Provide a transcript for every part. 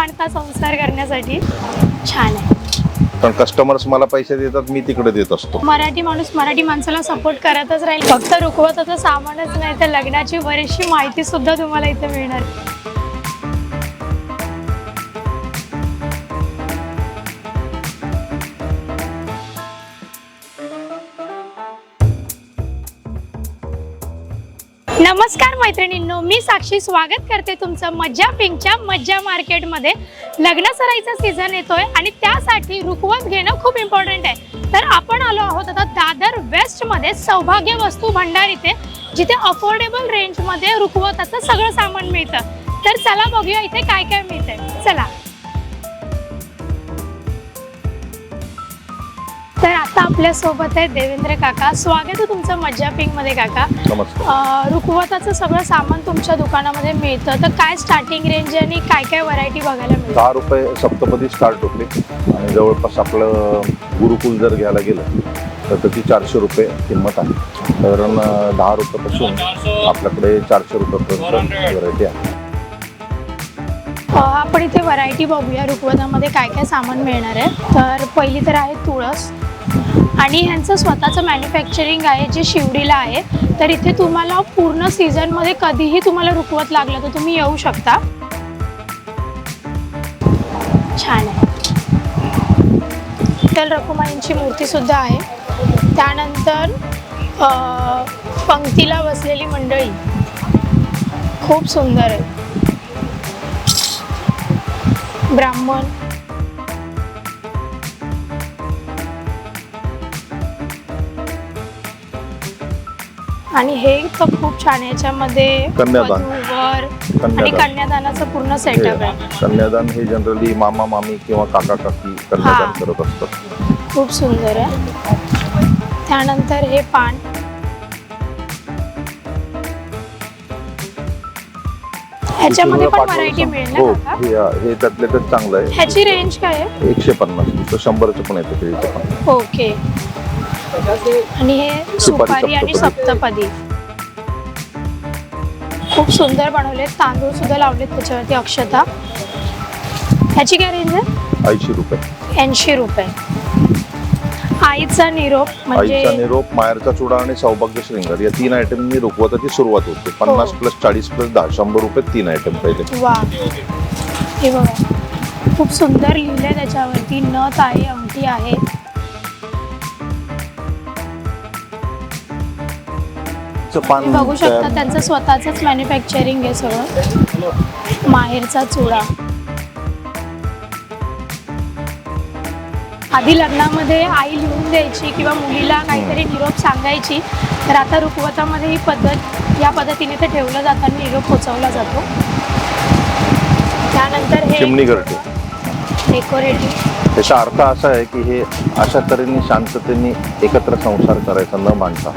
बांधता संसार करण्यासाठी छान आहे. पण कस्टमर्स मला पैसे देतात मी तिकडे देत असतो. मराठी माणूस मराठी माणसाला सपोर्ट करतच राहील. फक्त रुकवताचं सामानच नाही तर लग्नाची बरीचशी माहिती सुद्धा तुम्हाला इथे मिळणार. नमस्कार मैत्रिणींनो मी साक्षी स्वागत करते तुमचं मज्जा पिंकच्या मज्जा मार्केटमध्ये. लग्न सराईचा सीझन येतोय आणि त्यासाठी रुखवत घेणं खूप इम्पॉर्टंट आहे. तर आपण आलो आहोत आता दादर वेस्टमध्ये सौभाग्य वस्तू भंडार इथे जिथे अफोर्डेबल रेंजमध्ये रुकवताचं सगळं सामान मिळतं. तर चला बघूया इथे काय काय मिळतंय. चला. तर आता आपल्यासोबत आहे देवेंद्र काका. स्वागत आहे तुमचं मज्जा पिंकमध्ये काका. नमस्कार. अं, रुकवताचं सगळं सामान तुमच्या दुकानामध्ये मिळतं. तर काय स्टार्टिंग रेंज आणि काय काय व्हरायटी बघायला मिळतं? दहा रुपये सप्तपदी स्टार्ट होते. आणि जवळपास आपलं गुरुकुल जर घ्यायला गेलं तर त्याची चारशे रुपये किंमत आहे. कारण अं, दहा रुपयापासून आपल्याकडे चारशे रुपयापर्यंत व्हरायटी आहे. अं, आपण इथे व्हरायटी बघूया. रुकवतामध्ये काय काय सामान मिळणार आहे? तर पहिली तर आहे तुळस. आणि ह्यांचं स्वतःचं मॅन्युफॅक्चरिंग आहे जे शिवडीला आहे. तर इथे तुम्हाला पूर्ण सीझनमध्ये कधीही तुम्हाला रुकवत लागलं तर तुम्ही येऊ शकता. छान आहे. विठ्ठल रखुमाईंची मूर्तीसुद्धा आहे. त्यानंतर पंक्तीला बसलेली मंडळी. खूप सुंदर आहे. ब्राह्मण. आणि हे तर खूप छान याच्यामध्ये कन्यादान. वधू-वर आणि कन्यादान. कन्यादानाचं पूर्ण सेटअप आहे. हे कन्यादान हे जनरली मामा मामी किंवा काका काकी कन्यादान हा. करत असतात. खूप सुंदर आहे. त्यानंतर हे पान. ह्याच्यामध्ये पण पाठवलं व्हरायटी. मिळेल हो ना काका? हे हे त्यातले तर चांगलं आहे. ह्याची रेंज काय आहे? एकशे पन्नास तर शंभरचं पण येतं ते इथं पण ओके. आणि हे सुपारी आणि सप्तपदी. खूप सुंदर बनवले. तांदूळ सुद्धा लावलेत त्याच्यावरती अक्षता. ह्याची काय रेंज आहे? ऐंशी रुपये. ऐंशी रुपये. आईचा निरोप म्हणजे आईचा निरोप मायरचा चुडा आणि सौभाग्य श्रृंगार. या तीन आयटमनी रुकवताची सुरुवात होते. पन्नास हो. प्लस चाळीस प्लस दहा शंभर रुपये तीन आयटम पहिले. वा. हे बघा. खूप सुंदर लिहिलंय त्याच्यावरती. नथ आहे अंगठी आहे. चं पान बघू शकता त्यांचं स्वतःच मॅन्युफॅक्चरिंग आहे सगळं. माहेरचा चुडा. आधी लग्नामध्ये आई लिहून द्यायची किंवा मुलीला काहीतरी निरोप सांगायची तर आता रुकवतामध्ये ही पद्धत या पद्धतीने ते ठेवलं जातं आणि निरोप पोचवला जातो. त्यानंतर हे चिमणी डेकोरेटिव्ह. त्याचा अर्थ असा आहे की हे अशा तऱ्हेने शांततेने एकत्र संसार करायचा न मांडता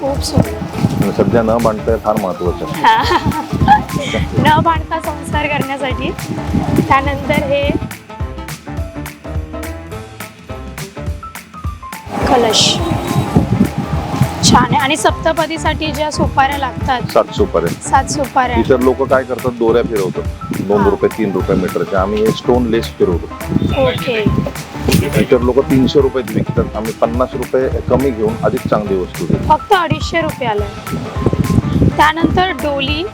खूप सुंदर. आणि सध्या न मांडता हे फार महत्वाचं आहे. न बांधता संसार करण्यासाठी त्यानंतर हे कलश. छान आहे. आणि सप्तपदीसाठी ज्या सुपाऱ्या लागतात. सात सुपारे सात सुपाऱ्या. इतर लोक काय करतात? दोऱ्या फिरवतात दोन. रुपये तीन रुपये मीटरच्या आम्ही हे स्टोन लेस फिरवतो. ओके. इतर लोक तीनशे रुपयात विकतात. आम्ही पन्नास रुपये कमी घेऊन अधिक चांगली वस्तू देतो. फक्त अडीचशे रुपयाला. त्यानंतर डोली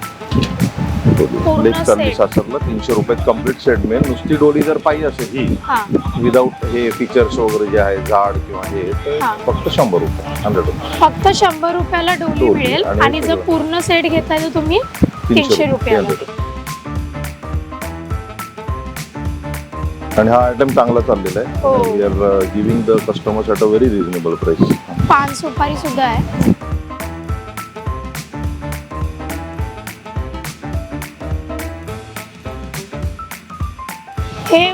लेस set. सासरला तीनशे रुपयात कंप्लीट सेट मिळेल नुसती डोली जर पाहिजे असेल ही हा विदाऊट हे फीचर्स वगैरे जे आहे झाड किंवा हे तर. फक्त शंभर रुपये हंड्रेड रुपये फक्त शंभर रुपयाला डोली डोली मिळेल आणि आणि जर सगळं. पूर्ण सेट घेताय तर तुम्ही तीनशे रुपयाला आणि हा आयटम चांगला चाललेला हो. आहे we are giving the customers at a very reasonable price पान सुपारी सुद्धा आहे हे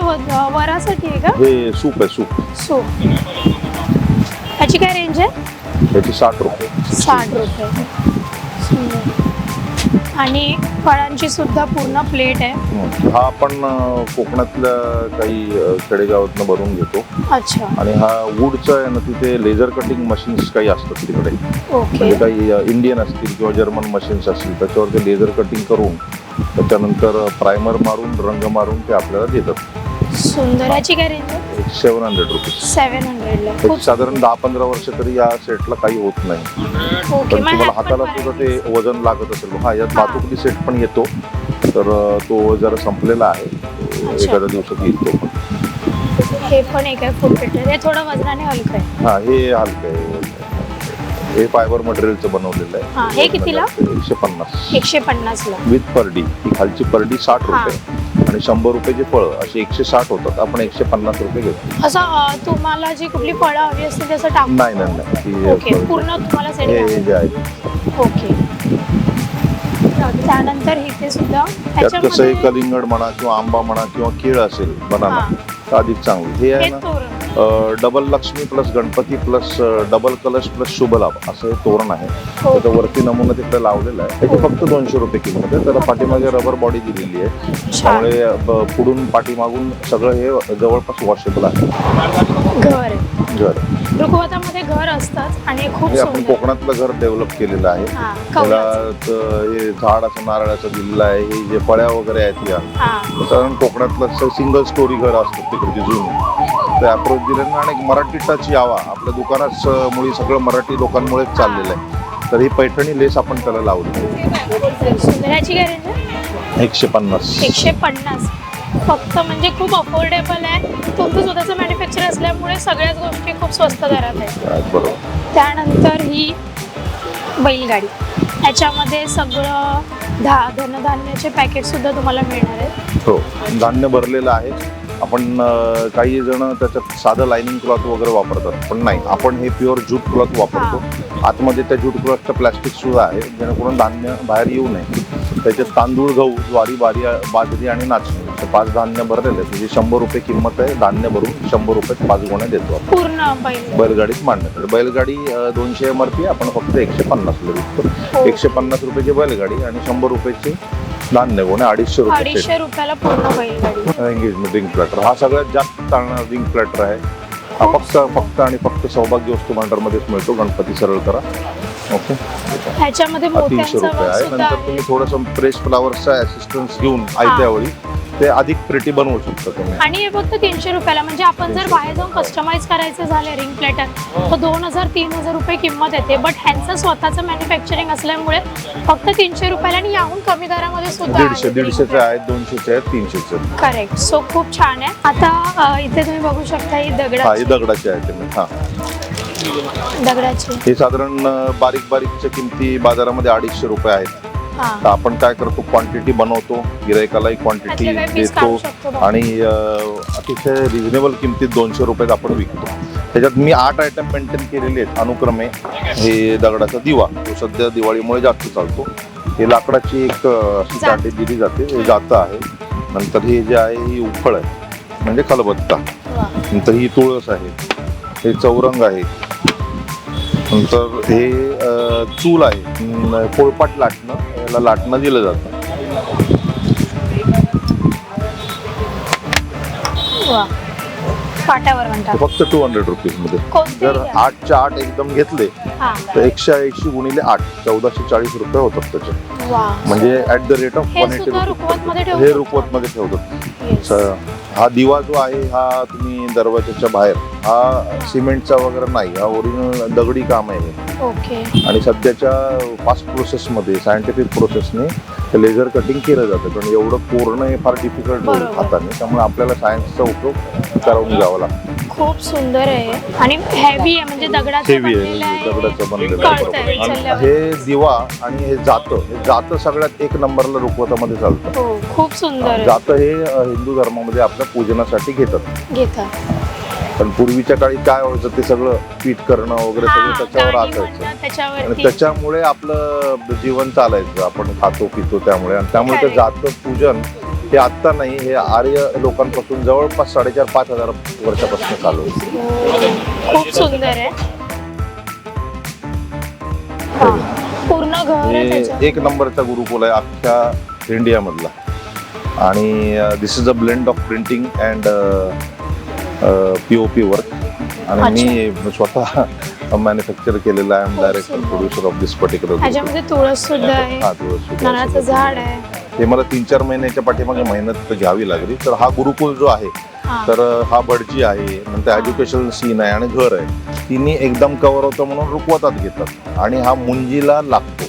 वरासाठी आहे का? हे सूप आहे सूप. सूप. ह्याची काय रेंज आहे? त्याची साठ रुपये. साठ रुपये. सुंदर. आणि फळांची सुद्धा पूर्ण प्लेट आहे. हं. हा आपण अं, कोकणातल्या काही अं, खेडेगावातनं भरून घेतो. अच्छा. आणि हा वूडचा आहे ना तिथे लेझर कटिंग मशीन्स काही असतात तिकडे. ओके. म्हणजे काही इंडियन असतील किंवा जर्मन मशीन्स असतील त्याच्यावर ते लेझर कटिंग करून त्याच्यानंतर प्रायमर मारून रंग मारून ते आपल्याला देतात. सुंदर याची काय रेंज सेवन हंड्रेड रुपीज एक खूप साधारण दहा पंधरा वर्ष तरी या सेटला काही होत नाही. पण तुम्हाला हाताला सुद्धा ते. वजन लागत असेल. हा यात. बातुकली सेट पण येतो. तर तो जरा संपलेला आहे. एखाद्या दिवसात येईल तो पण हे पण एक आहे फूड फिल्टर हे थोडं वजनाने हलकं आहे. हा हे हलकं आहे. हे फायबर मटेरियलचं बनवलेलं आहे. हा हे कितीला? एकशे पन्नास एकशे पन्नासला विथ परडी ही खालची परडी साठ हा. रुपये. आणि शंभर रुपयेचे फळं असे एकशे साठ होतात. आपण एकशे पन्नास रुपये घेतो. असं अं, तुम्हाला जी कुठली फळं हवी असतील तसं टाकू? नाही नाही नाही. ती ओके पूर्ण तुम्हाला हे हे सेट जे आहे. ओके. त्यानंतर इथे सुद्धा त्यात कसं कलिंगड म्हणा किंवा आंबा म्हणा किंवा केळ असेल बनाना हा. तर अधिक चांगली. हे आहे हे ना तोरण. Double Lakshmi plus Ganpati plus double कलश प्लस शुभलाभ असं हे तोरण आहे. हो. त्याचा वरती नमुना तिकडे लावलेला आहे. त्याची फक्त दोनशे रुपये किंमत आहे. त्याला पाठीमागे रबर बॉडी दिलेली आहे. त्यामुळे पुढून पाठीमागून सगळं हे जवळपास वॉशेबल आहे. घर रुखवतामध्ये असतात आणि हे खूप हे आपण कोकणातलं घर डेव्हलप केलेलं आहे. हा त्याला हे झाड असं नारळाचं दिलेलं आहे. हे जे फळ्या वगैरे आहेत या. हा. कारण कोकणातलं सिंगल स्टोरी घर असतात तिकडची जुनी. ते अप्रोच दिल्यानं आणि एक मराठी टच यावा. आपल्या दुकानात मुळे सगळं मराठी लोकांमुळेच चाललेलं आहे. तर ही पैठणी लेस आपण त्याला लावली सुंदर याची काय रेंज आहे एकशे पन्नास. एकशे पन्नास. फक्त म्हणजे खूप अफोर्डेबल आहे. तुमचं स्वतःचं मॅन्युफॅक्चर असल्यामुळे सगळ्याच गोष्टी खूप स्वस्त दरात आहेत. बरोबर. त्यानंतर ही बैलगाडी. याच्यामध्ये सगळं धा धनधान्याचे पॅकेट सुद्धा तुम्हाला मिळणार आहेत. हो. धान्य भरलेलं आहे. आपण काही जण त्याच्यात साधं लाइनिंग क्लॉथ वगैरे वापरतात पण नाही. आपण हे प्युअर जूट क्लॉथ वापरतो. आतमध्ये त्या जूट क्लॉथचं प्लॅस्टिक सुद्धा आहे जेणेकरून धान्य बाहेर येऊ नये. त्याच्यात तांदूळ गहू ज्वारी बारी बाजरी आणि नाचणी. असे पाच धान्य भरलेले म्हणजे शंभर रुपये किंमत आहे. धान्य भरून शंभर रुपये पाच गोण्या देतो आपण. पूर्ण बैल. बैलगाडीत मांडण्यात बैलगाडी दोनशे एम आर पी आपण फक्त एकशे पन्नासला विकतो. हो. एकशे पन्नास रुपयाची बैलगाडी आणि शंभर रुपयाची धान्य गोण्या अडीचशे रुपये. अडीचशे रुपयाला पूर्ण एंगेजमेंट रिंग प्लॅटर हा सगळ्यात जास्त चालणारा रिंग प्लॅटर आहे. हा फक्त फक्त आणि फक्त सौभाग्य वस्तू भांडारमध्येच मिळतो. गणपती सरळ करा. ओके? ह्याच्यामध्ये हा तीनशे मोत्यांचा रुपये आहे. सुद्धा नंतर आहे. तुम्ही थोडंसं प्रेस फ्लावर्सचा असिस्टन्स घेऊन आयत्या वेळी ते अधिक प्रिटी बनवू शकता तुम्ही. आणि हे फक्त तीनशे रुपयाला म्हणजे आपण जर बाहेर जाऊन कस्टमाइज करायचं झालं रिंग प्लेटर तर दोन हजार तीन हजार रुपये किंमत येते. बट ह्यांचं स्वतःचं मॅन्युफॅक्चरिंग असल्यामुळे फक्त तीनशे रुपयाला आणि याहून कमी दरामध्ये सुद्धा दीडशे दीडशेचे आहेत दोनशेचे आहेत तीनशेचे. आहेत. करेक्ट सो खूप छान आहे. आता अ, इथे तुम्ही बघू शकता ही हा हे दगडाची दगडाचे आहेत तुम्ही हा. दगडाची. हे साधारण अं, बारीक बारीकच्या किमती बाजारामध्ये अडीचशे रुपये आहेत. तर आपण काय करतो क्वांटिटी बनवतो गिरायकालाही क्वांटिटी देतो. आणि अतिशय रिझनेबल किमतीत दोनशे रुपयात आपण विकतो. त्याच्यात मी आठ आयटम मेंटेन केलेले आहेत. अनुक्रमे हे दगडाचा दिवा. तो सध्या दिवाळीमुळे जास्त चालतो. हे लाकडाची एक. दाटी दिली जाते. हे जातं आहे. नंतर हे जे आहे ही उफळ आहे. म्हणजे खलबत्ता. नंतर ही तुळस आहे. हे चौरंग आहे. नंतर हे चूल आहे. पोळपाट लाटणं याला लाटणं दिलं जातं. म्हणतात फक्त टू हंड्रेड रुपीजमध्ये. जर आठच्या आठ एकदम घेतले हा. तर एकशे ऐंशी गुणिले आठ चौदाशे चाळीस रुपये होतात त्याचे. म्हणजे ऍट द रेट ऑफ हे वन एटी हे. रुपवत मध्ये ठेवतात. Yes. हा दिवा जो आहे हा तुम्ही दरवाजाच्या बाहेर हा सिमेंटचा वगैरे नाही हा ओरिजिनल दगडी काम आहे. ओके आणि सध्याच्या फास्ट प्रोसेसमध्ये सायंटिफिक प्रोसेसने ते लेझर कटिंग केलं जातं कारण एवढं पूर्ण हे फार डिफिकल्ट बरोबर. हाताने त्यामुळे आपल्याला सायन्सचा उपयोग करून घ्यावा लागतो खूप सुंदर आहे. आणि हेवी आहे म्हणजे दगडाचं हेवी बनलेलं आहे. दगडाचं बनलेलं कळतंय आहे बरोबर. उचलल्यावर. आणि हे दिवा आणि हे जातं हे जातं सगळ्यात एक नंबरला रुखवतामध्ये चालतं. हो खूप सुंदर आहे. जातं हे अ, हिंदू धर्मामध्ये आपल्या पूजनासाठी घेतात. घेतात. पण पूर्वीच्या काळी काय व्हायचं ते सगळं पीठ करणं वगैरे हा, सगळं त्याच्यावर गाणी असायचं. म्हणणं आणि त्याच्यावरती. त्याच्यामुळे आपलं जीवन चालायचं. आपण खातो पितो त्यामुळे. आणि त्यामुळे ते Correct. जातं पूजन हे आत्ता नाही हे आर्य लोकांपासून जवळपास साडेचार पाच हजार वर्षापासून चालू आहे. हो, खूप सुंदर आहे. पूर्ण घर एक नंबरचा गुरुकुल आहे अख्ख्या इंडियामधला. आणि this is a blend of printing and P O P work आणि मी स्वतः मॅन्युफॅक्चर केलेलं आहे. Director. Producer of this particular तुळस सुद्धा आहे. झाड आहे. ते मला तीन चार महिन्याच्या पाठीमागे मेहनत घ्यावी लागली. तर हा गुरुकुल जो आहे हा. तर हा भटजी आहे नंतर एज्युकेशनल सीन आहे आणि घर आहे. तिन्ही एकदम कव्हर होतं म्हणून रुकवतात घेतात. आणि हा मुंजीला लागतो.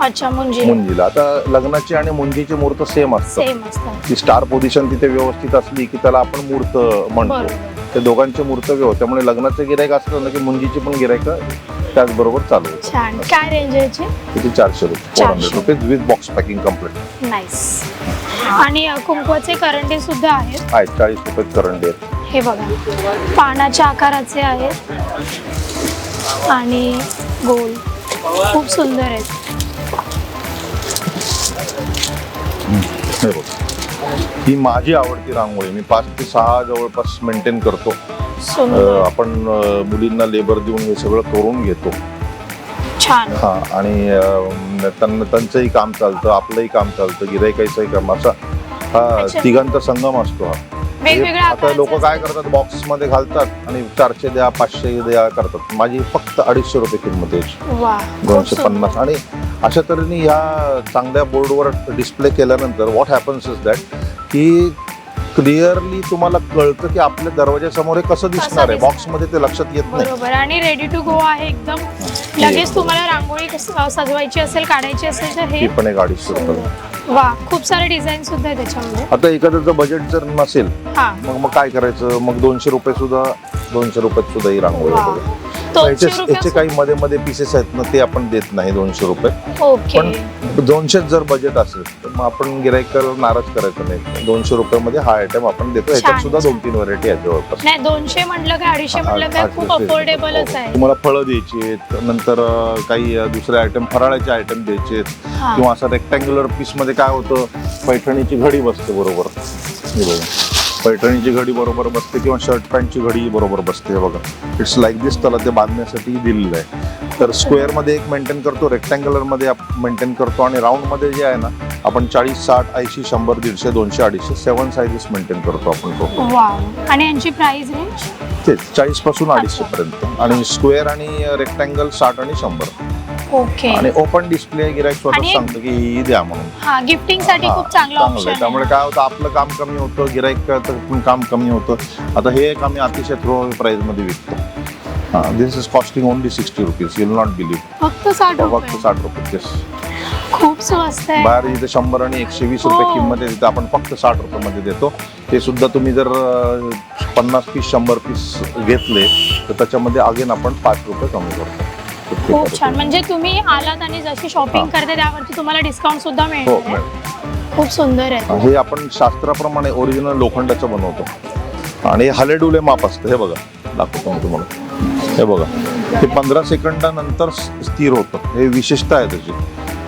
अच्छा मुंजीला. आता लग्नाची आणि मुंजीची मुहूर्त सेम असतात. ती स्टार पोझिशन तिथे व्यवस्थित असली की त्याला आपण मुहूर्त म्हणतो. ते दोघांचे मुहूर्त व्यवस्थित त्यामुळे लग्नाचं गिरायक असलं ना की मुंजीची पण गिरायक त्याचबरोबर चालू होतं. छान. काय रेंज आहे याची? किती? चारशे रुपये. फोर हंड्रेड चारशे. Rupees with box packing complete nice आणि अ, कुंकवाचे करंडे सुद्धा आहेत. आहेत चाळीस रुपये करंडे आहेत. हे बघा. पानाच्या आकाराचे आहेत. आणि गोल. खूप सुंदर आहेत. हे बघ. ही माझी आवडती रांगोळी. मी पाच ते सहा जवळपास मेंटेन करतो. आपण मुलींना लेबर देऊन हे सगळं करून घेतो. छान. हा आणि त्यांना त्यांचंही काम चालतं आपलंही काम चालतं गिरायकाचं काम असा हा. तिघांचा संगम असतो हा. आता लोक काय करतात बॉक्समध्ये घालतात आणि चारशे द्या पाचशे द्या करतात. माझी फक्त अडीचशे रुपये किंमत दोनशे. पन्नास. आणि अशा तऱ्हेने ह्या चांगल्या बोर्डवर डिस्प्ले केल्यानंतर व्हॉट हॅपन्स इज दॅट की क्लिअरली तुम्हाला कळतं की आपल्या दरवाजासमोर हे कसं दिसणार आहे? दिसणार. बॉक्समध्ये ते लक्षात येत नाही. बरोबर. आणि रेडी टू गो आहे एकदम. लगेच तुम्हाला रांगोळी कस- सजवायची असेल काढायची असेल तर हे पण रुपये सुंदर. वा खूप सारे डिझाईन सुद्धा आहे त्याच्यामध्ये. आता एखाद्याचं बजेट जर नसेल हा. मग मग काय करायचं? मग दोनशे रुपये सुद्धा दोनशे रुपयात सुद्धा ही रांगोळी दोनशे याचे याचे रुपये काही मध्ये मध्ये पीसेस आहेत ना ते आपण देत नाही दोनशे रुपये. पण दोनशेच जर बजेट असेल तर मग आपण गिरायकाला नाराज करायचं नाही. दोनशे रुपयामध्ये हा आयटम आपण देतो. ह्याच्यात छान, सुद्धा. दोन तीन व्हरायटी आहेत जवळपास. नाही दोनशे म्हटलं काय अडीचशे म्हटलं काय खूप अफोर्डेबलच. आहे. तुम्हाला फळं द्यायची आहेत नंतर काही दुसरे आयटम फराळाचे आयटम द्यायचे आहेत. किंवा असं रेक्टँग्युलर पीसमध्ये काय होतं पैठणीची घडी बसते बरोबर. हे बघा. पैठणीची घडी बरोबर बसते किंवा शर्ट पॅन्टची घडी बरोबर बसते हे बघा. इट्स लाईक दिस त्याला ते बांधण्यासाठी दिलेलं आहे. तर स्क्वेअरमध्ये एक मेंटेन करतो रेक्टँग्युलरमध्ये मेंटेन करतो आणि राऊंडमध्ये जे आहे ना आपण चाळीस साठ ऐंशी शंभर दीडशे दोनशे अडीचशे सेवन साईजेस मेंटेन करतो आपण तो. आणि यांची प्राइस रेंज तेच चाळीसपासून अडीचशे पर्यंत. आणि स्क्वेअर आणि रेक्टँगल साठ आणि शंभर. ओके आणि ओपन डिस्प्ले गिरायक स्वतः आणि- सांगतो की ही द्या म्हणून. हा गिफ्टिंगसाठी हा, खूप चांगला चांगलं ऑप्शन आहे. त्यामुळे काय होतं आपलं काम कमी होतं गिराईक पण काम कमी होतं. आता हे एक आम्ही अतिशय थ्रो प्राइसमध्ये विकतो. हा this is costing only sixty rupees you'll not believe फक्त साठ फक्त रुपये. साठ रुपये खूप स्वस्त आहे. बाहेर इथे शंभर आणि एकशे वीस रुपये हो. किंमत आहे तिथे आपण फक्त साठ रुपये मध्ये देतो. ते सुद्धा तुम्ही जर पन्नास पीस शंभर पीस घेतले तर त्याच्यामध्ये अगेन आपण पाच रुपये कमी करतो. खूप छान. म्हणजे तुम्ही आलात आणि जशी शॉपिंग हा. करते त्यावरती तुम्हाला डिस्काउंट सुद्धा हो मिळणार आहे. मॅडम खूप सुंदर आहे. हे आपण शास्त्राप्रमाणे ओरिजिनल लोखंडाचं बनवतो. आणि हलेडुले माप असतं हे बघा. दाखवतो मी तुम्हाला. हे बघा. हे पंधरा सेकंदानंतर स- स्थिर होतं. हे विशेषता आहे त्याची.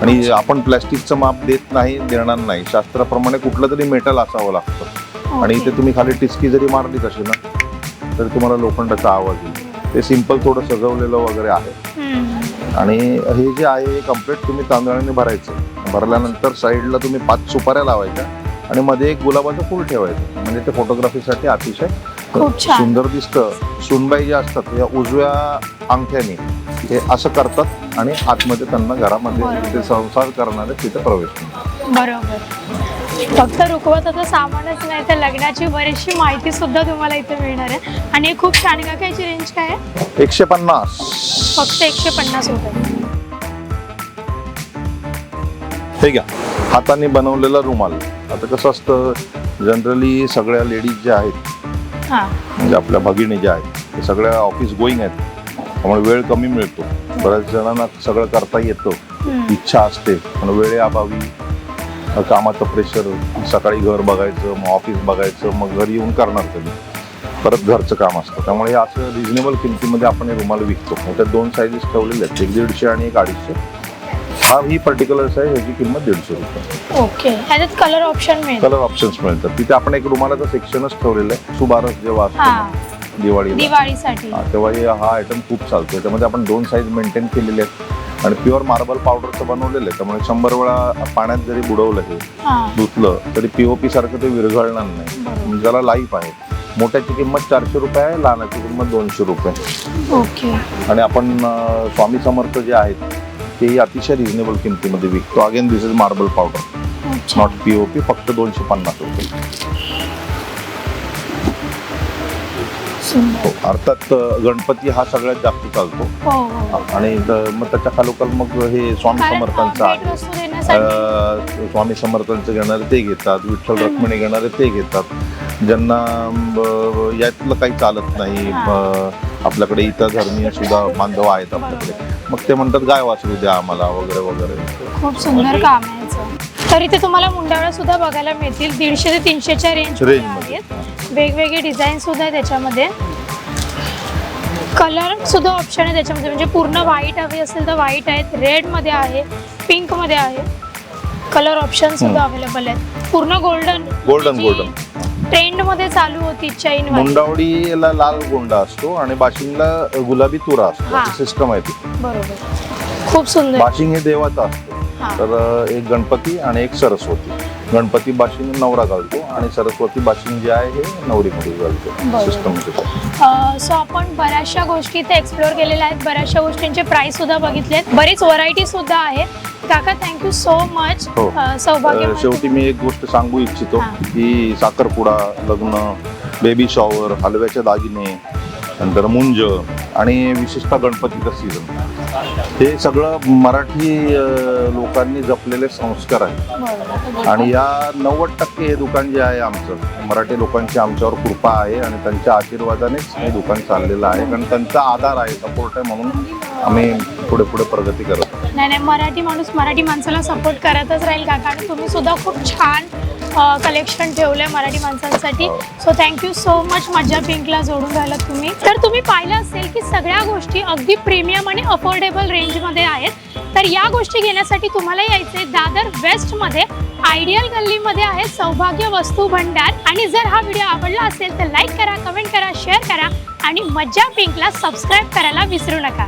आणि आपण प्लॅस्टिकचं माप देत नाही देणार नाही. शास्त्राप्रमाणे कुठलं तरी मेटल असावं लागतं. आणि. इथे तुम्ही खाली टिचकी जरी मारली तशी ना तर तुम्हाला लोखंडाचा आवाज येईल. ते सिंपल थोडं सजवलेलं वगैरे आहे. आणि हे जे आहे हे कंप्लीट तुम्ही तांदळाने भरायचं भरल्यानंतर साईडला तुम्ही पाच सुपाऱ्या लावायच्या आणि मध्ये एक गुलाबाचं फुल ठेवायचं म्हणजे ते फोटोग्राफीसाठी अतिशय. सुंदर दिसतं सुनबाई ज्या असतात या उजव्या अंगठ्याने हे असं करतात आणि आतमध्ये त्यांना घरामध्ये. ते संसार करणारे तिथे प्रवेश करतात. बरोबर फक्त रुकवताचं सामानच नाही तर लग्नाची बरीचशी माहिती सुद्धा तुम्हाला इथे मिळणार आहे. आणि हे खूप छान का? याची रेंज काय आहे? एकशे पन्नास. फक्त एकशे पन्नास रुपये. हे घ्या. हाताने बनवलेला रुमाल. आता कसं असतं जनरली सगळ्या लेडीज ज्या आहेत हा. म्हणजे आपल्या भगिनी ज्या आहेत ते सगळ्या ऑफिस गोईंग आहेत. त्यामुळे वेळ कमी मिळतो. बऱ्याच जणांना सगळं करता येतं. इच्छा असते पण वेळेअभावी कामाचं प्रेशर सकाळी घर बघायचं मग ऑफिस बघायचं मग घरी येऊन करणार कधी? परत घरचं काम असतं. त्यामुळे हे असं रिजनेबल किमतीमध्ये आपण हे रुमाल विकतो. त्यात दोन साईजेस ठेवलेले आहेत. एक दीडशे आणि एक अडीचशे. हा ही पर्टिक्युलर साईज ह्याची किंमत दीडशे रुपये. ओके. ह्याच्यात कलर ऑप्शन मिळेल. कलर ऑप्शन्स मिळतात. तिथे आपण एक रुमालाचं सेक्शनच ठेवलेलं आहे. सुबारस जेव्हा असतो ना, दिवाळीला. दिवाळीसाठी. हा, तेव्हा हे आयटम खूप चालतो. त्याच्यामध्ये आपण दोन साईज मेंटेन केलेले आहेत. आणि प्युअर मार्बल पावडरचं बनवलेलं आहे त्यामुळे शंभर वेळा पाण्यात जरी बुडवलं हे धुतलं तरी पीओपी सारखं ते विरघळणार नाही. बरोबर. म्हणजे लाईफ आहे. मोठ्याची किंमत चारशे रुपये आहे लहानाची किंमत दोनशे रुपये. ओके. आणि आपण स्वामी समर्थ जे आहेत ते अतिशय रिझनेबल किमतीमध्ये विकतो. Again this is marble powder not POP फक्त दोनशे पन्नास रुपये. अर्थात अ, गणपती हा सगळ्यात जास्त चालतो. हो हो आणि मग त्याच्या खालोखाल मग हे स्वामी समर्थांचं आहे. स्वामी समर्थांचं घेणारे ते घेतात विठ्ठल रुक्मिणी घेणारे ते घेतात. ज्यांना यातलं काही चालत नाही हा. आपल्याकडे इतर धर्मीय सुद्धा बांधव आहेत आपल्याकडे. मग ते म्हणतात गाय वासरू द्या आम्हाला वगैरे वगैरे. खूप सुंदर काम आहे. तर इथे तुम्हाला मुंडावळ्या सुद्धा बघायला मिळतील. दीडशे ते तीनशेच्या रेंज आहेत. वेगवेगळे डिझाईन सुद्धा आहे त्याच्यामध्ये. कलर सुद्धा ऑप्शन आहे त्याच्यामध्ये. म्हणजे पूर्ण व्हाईट हवी असेल तर व्हाईट आहेत. रेडमध्ये आहे. पिंकमध्ये आहे. कलर ऑप्शन सुद्धा अवेलेबल आहेत. पूर्ण गोल्डन Golden, golden. ट्रेंडमध्ये चालू होती चैन मुंडावडीला लाल गोंडा असतो आणि बाशिंगला गुलाबी तुरा असतो. हा. सिस्टम आहे ती बरोबर. खूप सुंदर. बाशिंग हे देवाचा असतो. तर एक गणपती आणि एक सरस्वती. गणपती बाशिंग नवरा घालतो आणि सरस्वती बाशिंग जे आहे हे नवरीमध्ये घालतो. बरोबर. सिस्टम सो आपण बऱ्याचशा गोष्टी इथे एक्सप्लोअर केलेल्या आहेत. बऱ्याचशा गोष्टींचे प्राइस सुद्धा बघितले आहेत बरीच व्हरायटी सुद्धा आहे काका थँक्यू सो मच. सौभाग्य शेवटी मी एक गोष्ट सांगू इच्छितो. की साखरपुडा लग्न बेबी शॉवर हलव्याचे दागिने नंतर मुंज आणि विशेषतः गणपतीचं सीझन हे सगळं मराठी लोकांनी जपलेले संस्कार आहेत. आणि या नव्वद टक्के हे दुकान जे आहे आमचं मराठी लोकांची आमच्यावर कृपा आहे आणि त्यांच्या आशीर्वादानेच हे दुकान चाललेलं आहे. कारण त्यांचा आधार आहे सपोर्ट आहे म्हणून आम्ही पुढे पुढे प्रगती करत नाही नाही मराठी माणूस मराठी माणसाला सपोर्ट करतच राहील काका. आणि तुम्ही सुद्धा खूप छान कलेक्शन ठेवलंय मराठी माणसांसाठी. सो थँक्यू सो मच मज्जा पिंकला जोडून राहिलात तुम्ही. तर तुम्ही पाहिलं असेल की सगळ्या गोष्टी अगदी प्रीमियम आणि अफोर्डेबल रेंजमध्ये आहेत. तर या गोष्टी घेण्यासाठी तुम्हाला यायचे दादर वेस्टमध्ये आयडियल गल्लीमध्ये आहे सौभाग्य वस्तू भंडार. आणि जर हा व्हिडिओ आवडला असेल तर लाईक करा कमेंट करा शेअर करा. आणि मज्जा पिंकला सबस्क्राईब करायला विसरू नका.